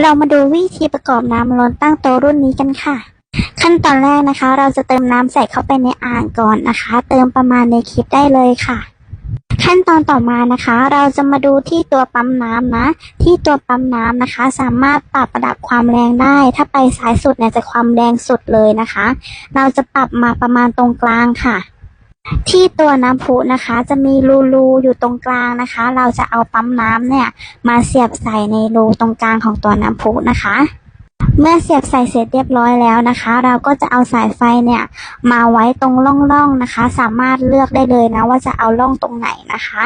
เรามาดูวิธีประกอบน้ำร้นตั้งโตรุ่นนี้กันค่ะ ขั้นตอนแรกนะคะ เราจะเติมน้ำใส่เข้าไปในอ่างก่อนนะคะ เติมประมาณในคลิปได้เลยค่ะ ขั้นตอนต่อมานะคะ เราจะมาดูที่ตัวปั๊มน้ำนะ ที่ตัวปั๊มน้ำนะคะ สามารถปรับระดับความแรงได้ ถ้าไปสายสุดเนี่ยจะความแรงสุดเลยนะคะ เราจะปรับมาประมาณตรงกลางค่ะ ที่ตัวน้ำพุนะคะจะมีรูรูๆอยู่ตรงกลางนะคะ เราจะเอาปั๊มน้ำเนี่ยมาเสียบใส่ในรูตรงกลางของตัวน้ำพุนะคะ เมื่อเสียบใส่เสร็จเรียบร้อยแล้วนะคะ เราก็จะเอาสายไฟเนี่ยมาไว้ตรงร่องๆนะคะ สามารถเลือกได้เลยนะว่าจะเอาร่องตรงไหนนะคะ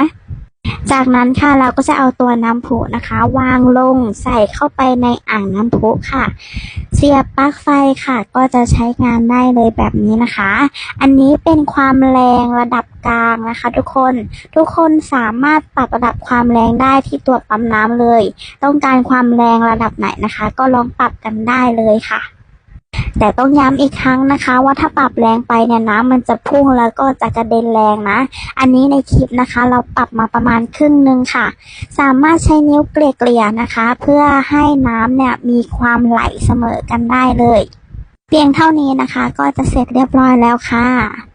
จากนั้นค่ะเราก็จะเอาตัวน้ำพุนะคะ วางลงใส่เข้าไปในอ่างน้ำพุค่ะ เสียบปลั๊กไฟค่ะ ก็จะใช้งานได้เลยแบบนี้นะคะ อันนี้เป็นความแรงระดับกลางนะคะ ทุกคนทุกคนสามารถปรับระดับความแรงได้ที่ตัวปั๊มน้ำเลย ต้องการความแรงระดับไหนนะคะ ก็ลองปรับกันได้เลยค่ะ แต่ต้องย้ำอีกครั้งนะคะ ว่าถ้าปรับแรงไปเนี่ยน้ำมันจะพุ่งแล้วก็จะกระเด็นแรงนะ อันนี้ในคลิปนะคะ เราปรับมาประมาณครึ่งนึงค่ะ สามารถใช้นิ้วเกลี่ยๆนะคะ เพื่อให้น้ำเนี่ยมีความไหลเสมอกันได้เลย เพียงเท่านี้นะคะ ก็จะเสร็จเรียบร้อยแล้วค่ะ